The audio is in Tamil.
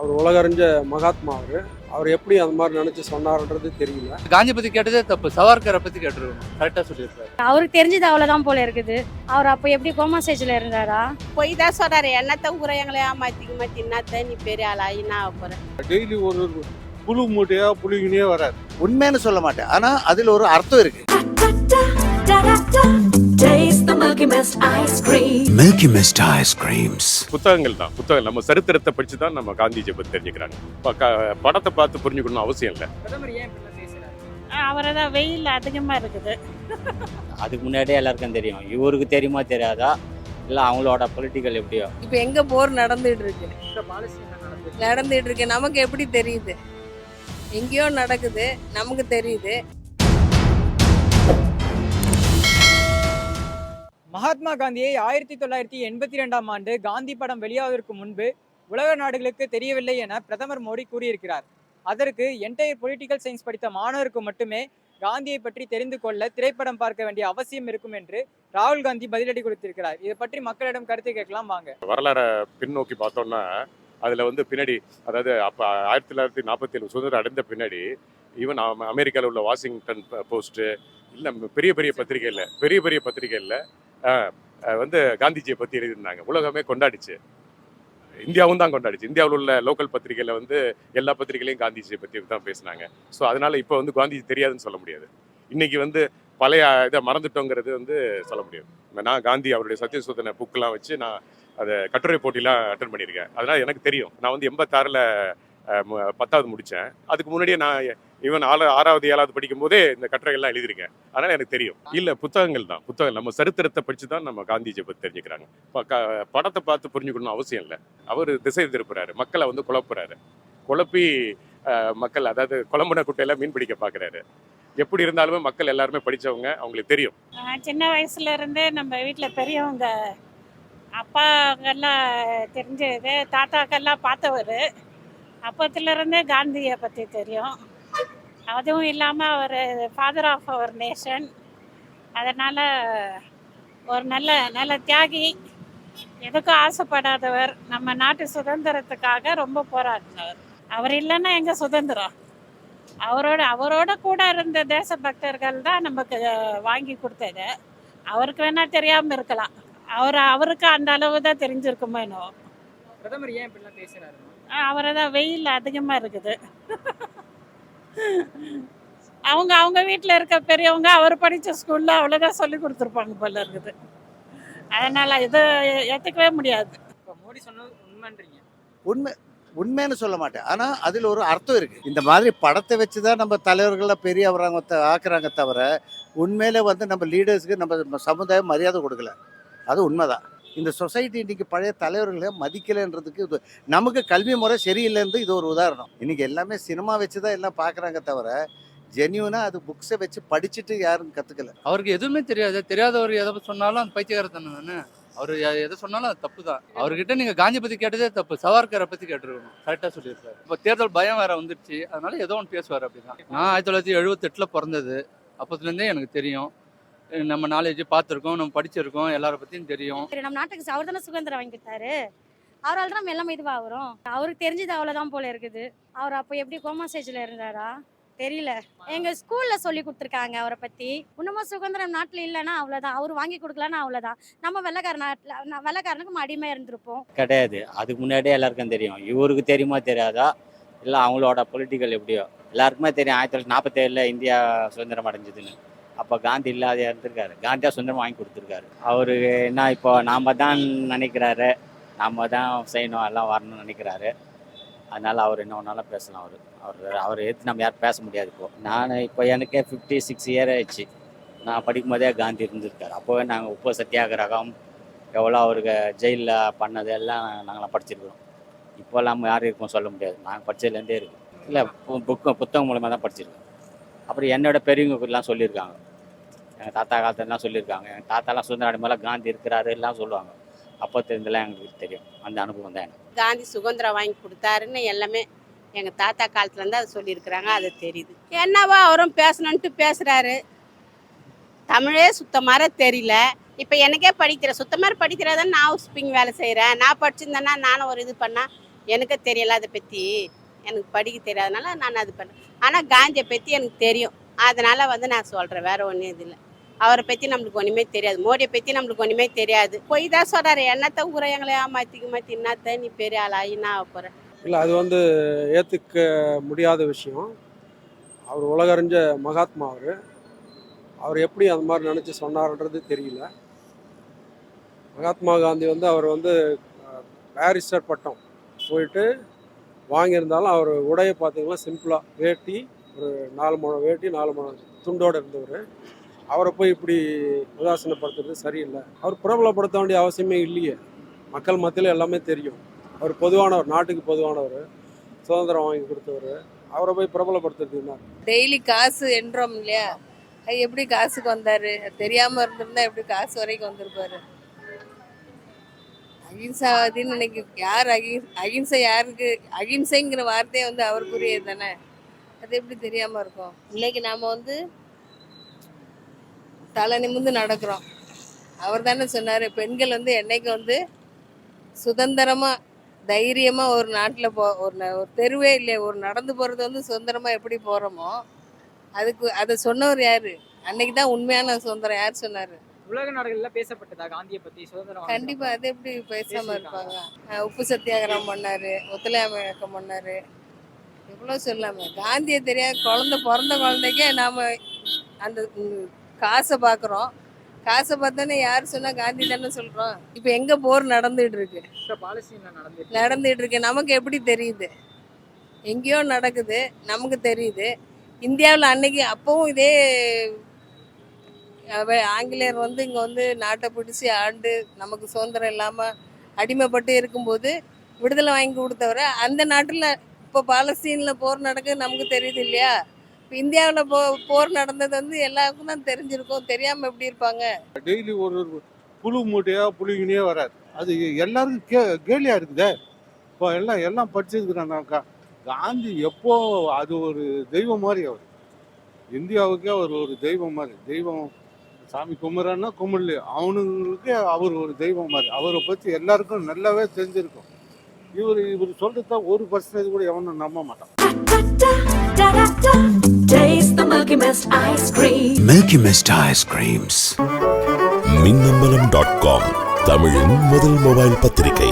அவர் உலகறிஞ்ச மகாத்மா அவர். அவர் எப்படி அந்த மாதிரி நினச்சி சொன்னார்ன்றது தெரியல. காந்தி பத்தி கேட்டதே தப்பு. சவார்கரை பத்தி கேட்டிருக்கணும் கரெக்டா சொல்லியிருக்காரு. அவருக்கு தெரிஞ்சது அவ்வளோதான் போல இருக்குது. அவர் அப்போ எப்படி கோமா ஸ்டேஜில் இருந்தாரா? பொய் தான் சொல்றாரு என்னத்த ஊரை எங்களை ஏமாத்தி மாத்தி என்னத்த நீ பெரிய ஆளா? என்ன போற? டெய்லி ஒரு ஒரு புழு மூட்டையா புழுகினே வராது உண்மைன்னு சொல்ல மாட்டேன். ஆனா அதுல ஒரு அர்த்தம் இருக்கு. Mist ice creams. புத்தகங்கள். தான் புத்தகம் நம்ம சரித்திரத்தை படிச்சு தான் நம்ம காந்திஜியை பற்றி தெரிஞ்சுக்கிறாங்க. படத்தை பார்த்து புரிஞ்சுக்கணும்னு அவசியம் இல்லை. அவரை தான் வெயில் அதிகமா இருக்குது. அதுக்கு முன்னாடியே எல்லாருக்கும் தெரியும். இவருக்கு தெரியுமா தெரியாதா? இல்லை அவங்களோட பொலிட்டிக்கல் எப்படியோ. இப்ப எங்க போர் நடந்துட்டு இருக்கு? நடந்துட்டு இருக்கு. நமக்கு எப்படி தெரியுது? எங்கேயோ நடக்குது. நமக்கு தெரியுது. மகாத்மா காந்தியை ஆயிரத்தி தொள்ளாயிரத்தி எண்பத்தி ரெண்டாம் ஆண்டு காந்தி படம் வெளியாவதற்கு முன்பு உலக நாடுகளுக்கு தெரியவில்லை என பிரதமர் மோடி கூறியிருக்கிறார். அதற்கு என்டையர் பொலிட்டிக்கல் சயின்ஸ் படித்த மாணவருக்கு மட்டுமே காந்தியை பற்றி தெரிந்து கொள்ள திரைப்படம் பார்க்க வேண்டிய அவசியம் இருக்கும் என்று ராகுல் காந்தி பதிலடி கொடுத்திருக்கிறார். இதை பற்றி மக்களிடம் கருத்து கேட்கலாம் வாங்க. வரலாறை பின்னோக்கி பார்த்தோம்னா அதில் வந்து பின்னாடி அதாவது அப்போ ஆயிரத்தி தொள்ளாயிரத்தி நாற்பத்தி ஏழு சுதந்திரம் அடைந்த பின்னாடி ஈவன் அமெரிக்காவில் உள்ள வாஷிங்டன் போஸ்ட்டு இல்லை பெரிய பெரிய பத்திரிகையில் பெரிய பெரிய பத்திரிகையில் வந்து காந்திஜியை பற்றி எழுதியிருந்தாங்க. உலகமே கொண்டாடிச்சு. இந்தியாவும் தான் கொண்டாடிச்சு. இந்தியாவில் உள்ள லோக்கல் பத்திரிகையில் வந்து எல்லா பத்திரிகையிலையும் காந்திஜியை பற்றி தான் பேசினாங்க. ஸோ அதனால் இப்போ வந்து காந்திஜி தெரியாதுன்னு சொல்ல முடியாது. இன்னைக்கு வந்து பழைய இதை மறந்துட்டோங்கிறது வந்து சொல்ல முடியாது. நான் காந்தி அவருடைய சத்திய சோதனை புக்கெலாம் வச்சு நான் அதை கட்டுரை போட்டிலாம் அட்டன் பண்ணியிருக்கேன். அதனால் எனக்கு தெரியும். நான் வந்து எண்பத்தாறில் பத்தாவது முடித்தேன் அதுக்கு முன்னாடியே நான் ஈவன் ஆறு ஆறாவது ஏழாவது படிக்கும் போதே இந்த கட்டுரைகள்லாம் எழுதியிருக்கேன். அதனால எனக்கு தெரியும். இல்லை புத்தகங்கள் தான். புத்தகம் நம்ம சரித்திரத்தை படித்து தான் நம்ம காந்திஜியை பற்றி தெரிஞ்சுக்கிறாங்க. இப்போ க படத்தை பார்த்து புரிஞ்சுக்கணும்னு அவசியம் இல்லை. அவர் திசை திருப்புறாரு. மக்களை வந்து குழப்புறாரு. குழப்பி மக்கள் அதாவது குழம்புன குட்டையெல்லாம் மீன் பிடிக்க பார்க்குறாரு எப்படி இருந்தாலுமே மக்கள் எல்லாருமே படிச்சவங்க அவங்களுக்கு தெரியும். சின்ன வயசுல இருந்தே நம்ம வீட்டில் பெரியவங்க அப்பாங்கெல்லாம் தெரிஞ்சது தாத்தாக்கெல்லாம் பார்த்தவர். அப்பத்துலேருந்தே காந்தியை பற்றி தெரியும். அதுவும் இல்லாமல் அவர் ஃபாதர் ஆஃப் அவர் நேஷன் அதனால் ஒரு நல்ல நல்ல தியாகி எதுக்கும் ஆசைப்படாதவர். நம்ம நாட்டு சுதந்திரத்துக்காக ரொம்ப போராடினவர். அவர் இல்லைன்னா எங்கள் சுதந்திரம்? அவரோட அவரோட கூட இருந்த தேசபக்தர்கள் தான் நமக்கு வாங்கி கொடுத்தது. அவருக்கு வேணால் தெரியாமல் இருக்கலாம். அவர் அவருக்கு அந்த அளவு தான் தெரிஞ்சிருக்குமோ என்னவோ. பிரதமர் ஏன் இப்படிலாம் பேசுகிறாரு அவரை தான் வெயில் அதிகமா இருக்குது. அவங்க அவங்க வீட்டில் இருக்க பெரியவங்க அவர் படித்த ஸ்கூலில் அவ்வளோதான் சொல்லி கொடுத்துருப்பாங்க போல இருக்குது. அதனால இது ஏற்றுக்கவே முடியாது. இப்போ மோடி சொன்னது உண்மைன்றீங்க. உண்மை உண்மைன்னு சொல்ல மாட்டேன். ஆனா அதுல ஒரு அர்த்தம் இருக்கு. இந்த மாதிரி படத்தை வச்சுதான் நம்ம தலைவர்களை பெரிய அவராங்க ஆக்குறாங்க தவிர உண்மையில வந்து நம்ம லீடர்ஸ்க்கு நம்ம நம்ம சமுதாயம் மரியாதை கொடுக்கல. அது உண்மைதான். இந்த சொசைட்டி இன்னைக்கு பழைய தலைவர்களை மதிக்கலைன்றதுக்கு இது நமக்கு கல்வி முறை சரியில்லைன்றது இது ஒரு உதாரணம். இன்னைக்கு எல்லாமே சினிமா வச்சு தான் எல்லாம் பார்க்குறாங்க தவிர ஜென்யூனாக அது புக்ஸை வச்சு படிச்சுட்டு யாரும் கற்றுக்கல அவருக்கு எதுவுமே தெரியாது. தெரியாதவர் எதை சொன்னாலும் அந்த பைத்தியக்காரத்தனம் தானே? அவர் எதை சொன்னாலும் அது தப்பு தான் அவர்கிட்ட நீங்கள் காந்தி பற்றி கேட்டதே தப்பு. சவார்கரை பற்றி கேட்டுருக்கணும். கரெக்டாக சொல்லியிருக்காரு. இப்போ தேர்தல் பயம் வேற வந்துருச்சு. அதனால ஏதோ ஒன்று பேசுவார் அப்படிதான். நான் ஆயிரத்தி தொள்ளாயிரத்தி எழுபத்தெட்டில் பிறந்தது. அப்போதுலேருந்தே எனக்கு தெரியும். நம்ம நாலேஜ் பார்த்துருக்கோம் நம்ம படிச்சிருக்கோம் எல்லார பத்தியும் தெரியும். சரி நம்ம நாட்டுக்கு அவர் தானே சுதந்திரம் வாங்கி கொடுத்தாரு அவரால் தான் நம்ம எல்லாமே இதுவாகிறோம். அவருக்கு தெரிஞ்சது அவ்வளோதான் போல இருக்குது. அவர் அப்போ எப்படி கோமா ஸ்டேஜில் இருந்தாரா? தெரியல. எங்க ஸ்கூல்ல சொல்லி கொடுத்துருக்காங்க அவரை பத்தி. இன்னமும் சுதந்திரம் நாட்டுல இல்லைன்னா அவ்வளவுதான். அவர் வாங்கி கொடுக்கலன்னா அவ்வளவுதான். நம்ம வெள்ளக்கார நாட்டுல வெள்ளக்காரனுக்கு அடிமை இருந்திருப்போம். கிடையாது. அதுக்கு முன்னாடியே எல்லாருக்கும் தெரியும். இவருக்கு தெரியுமா தெரியாதா? இல்லை அவங்களோட பொலிட்டிக்கல் எப்படியோ. எல்லாருக்குமே தெரியும். ஆயிரத்தி தொள்ளாயிரத்தி நாற்பத்தேழில் இந்தியா சுதந்திரம் அடைஞ்சதுன்னு. அப்போ காந்தி இல்லாத இருந்திருக்காரு. காந்தியா சுந்தரம் வாங்கி கொடுத்துருக்காரு. அவரு என்ன இப்போ நாம் தான் நினைக்கிறாரு. நாம் தான் செய்யணும் எல்லாம் வரணும்னு நினைக்கிறாரு. அதனால் அவர் என்ன ஒன்றாலும் பேசலாம் அவர். அவர் அவர் எடுத்து நம்ம யாரும் பேச முடியாது இப்போ. நான் இப்போ எனக்கே ஃபிஃப்டி சிக்ஸ் இயர் ஆயிடுச்சு. நான் படிக்கும் போதே காந்தி இருந்திருக்காரு. அப்போவே நாங்கள் உப்பு சத்தியாகிரகம் எவ்வளோ அவருக்கு ஜெயிலில் பண்ணது எல்லாம் நாங்களாம் படிச்சிருக்கிறோம். இப்போல்லாம் யாரும் இருக்கும் சொல்ல முடியாது. நாங்கள் படிச்சதுலேருந்தே இருக்கு இல்லை புக்கு புத்தகம் மூலமாக தான் படிச்சிருக்கோம். அப்புறம் என்னோட பெரியவங்கலாம் சொல்லியிருக்காங்க. எங்கள் தாத்தா காலத்துலலாம் சொல்லியிருக்காங்க. எங்கள் தாத்தாலாம் சுதந்திர அடிமையெல்லாம் காந்தி இருக்கிறாரு எல்லாம் சொல்லுவாங்க. அப்போ தெரிஞ்செல்லாம் எங்களுக்கு தெரியும். அந்த அனுபவம் தான் எனக்கு. காந்தி சுதந்திரம் வாங்கி கொடுத்தாருன்னு எல்லாமே எங்கள் தாத்தா காலத்துலேருந்து அதை சொல்லியிருக்கிறாங்க அது தெரியுது. என்னவோ அவரும் பேசணுன்ட்டு பேசுகிறாரு தமிழே சுத்தமாக தெரியல. இப்போ எனக்கே படிக்கிற சுத்தமாக படிக்கிறதான் நான் ஸ்பிங் வேலை செய்கிறேன் நான் படிச்சிருந்தேன்னா நானும் ஒரு இது பண்ணால் எனக்கு தெரியல அதை பற்றி எனக்கு படிக்க தெரியாதனால நான் அது பண்ணேன் ஆனால் காந்தியை பற்றி எனக்கு தெரியும். அதனால் வந்து நான் சொல்கிறேன் வேறு ஒன்றும் இது இல்லை. அவரை பற்றி நம்மளுக்கு ஒன்றுமே தெரியாது. மோடியை பற்றி நம்மளுக்கு ஒன்றுமே தெரியாது. போய் தான் சொல்கிறாரு என்னத்த ஊரை எங்களை ஏமாற்றிக்க மாற்றி என்னத்த நீ பெரிய ஆளா? என்ன ஆக இல்லை அது வந்து ஏற்றுக்க முடியாத விஷயம். அவர் உலகறிஞ்ச மகாத்மா அவர். அவர் எப்படி அந்த மாதிரி நினச்சி சொன்னார்ன்றது தெரியல. மகாத்மா காந்தி வந்து அவர் வந்து பேரிஸ்டர் பட்டம் போயிட்டு வாங்கியிருந்தாலும் அவர் உடையை பார்த்தீங்கன்னா சிம்பிளாக வேட்டி ஒரு நாலு முழம் வேட்டி நாலு முழம் துண்டோடு இருந்தவர். அவரை போய் இப்படி உதாசீனப்படுத்துறது சரியில்லை. அவர் பிரபலப்படுத்த வேண்டிய அவசியமே இல்லையே. மக்கள் மத்தியில் எல்லாமே தெரியும். அவர் பொதுவானவர் நாட்டுக்கு பொதுவானவர் சுதந்திரம் வாங்கி கொடுத்தவர். அவரை போய் பிரபலப்படுத்துறது என்ன டெய்லி காசு என்றோம் இல்லையா? எப்படி காசுக்கு வந்தாரு? தெரியாம இருந்திருந்தா எப்படி காசு வரைக்கும் வந்திருப்பாரு? அகிம்சாவாதின்னு இன்னைக்கு யார் அகி அகிம்சை யாருக்கு? அகிம்சைங்கிற வார்த்தையே வந்து அவருக்குரியது தானே? அது எப்படி தெரியாம இருக்கும்? இன்னைக்கு நாம வந்து தலை நிமிர்ந்து நடக்கிறோம். அவர் தானே சொன்னாரு பெண்கள் வந்து என்னைக்கு வந்து சுதந்திரமா தைரியமா ஒரு நாட்டில் போ ஒரு ஒரு தெருவே இல்லையே ஒரு நடந்து போறது வந்து சுதந்திரமா எப்படி போறோமோ அதுக்கு அதை சொன்னவர் யாரு? அன்னைக்கு தான் உண்மையான சுதந்திரம் யார் சொன்னாரு? உலக நாடுகள்ல பேசப்பட்டதா காந்தியை பத்தி சுதந்திரம் வாங்கின கண்டிப்பா அது எப்படி பேசாம பேசியிருக்காங்க. இருப்பாங்க? உப்பு சத்தியாகிரகம் பண்ணாரு ஒத்துழையாமை இயக்கம் பண்ணாரு. எவ்வளோ சொல்லாம. காந்தியை தெரியாத குழந்தை பிறந்த குழந்தைக்கே நாம அந்த காசை பார்க்குறோம். காசை பார்த்தோன்னே யார் சொன்னா காந்தி தானே சொல்றோம் இப்போ எங்க போர் நடந்துட்டு இருக்கு? நடந்துட்டு இருக்கு. நமக்கு எப்படி தெரியுது? எங்கேயோ நடக்குது. நமக்கு தெரியுது. இந்தியாவில் அன்னைக்கு அப்பவும் இதே ஆங்கிலேயர் வந்து இங்கே வந்து நாட்டை பிடிச்சி ஆண்டு நமக்கு சுதந்திரம் இல்லாமல் அடிமைப்பட்டு இருக்கும்போது விடுதலை வாங்கி கொடுத்தவரை அந்த நாட்டில் இப்போ பாலஸ்தீனில் போர் நடக்குது நமக்கு தெரியுது இல்லையா? இந்தியாவில் போ போர் நடந்தது வந்து எல்லாருக்கும் தான் தெரிஞ்சிருக்கும் தெரியாமல் எப்படி இருப்பாங்க? டெய்லி ஒரு ஒரு புழு மூட்டையா புழுகினே வராது. அது எல்லாருக்கும் கே கேலியா இருக்குதே. இப்போ எல்லாம் எல்லாம் படிச்சிருக்கிறானாக்கா காந்தி எப்போ அது ஒரு தெய்வம் மாதிரி அவர். இந்தியாவுக்கே அவர் ஒரு தெய்வம் மாதிரி. தெய்வம் சாமி கும்பிட்றான்னா கும்பிடல அவனுங்களுக்கு அவர் ஒரு தெய்வம் மாதிரி. அவரை பற்றி எல்லாருக்கும் நல்லாவே தெரிஞ்சிருக்கும். இவர் இவர் சொல்றத ஒரு பர்சன்டேஜ் கூட எவனும் நம்ப மாட்டான். Taste the Milky Mist ice cream. Milky Mist ice creams. Minnambalam dot com தமிழின் முதல் மொபைல் பத்திரிகை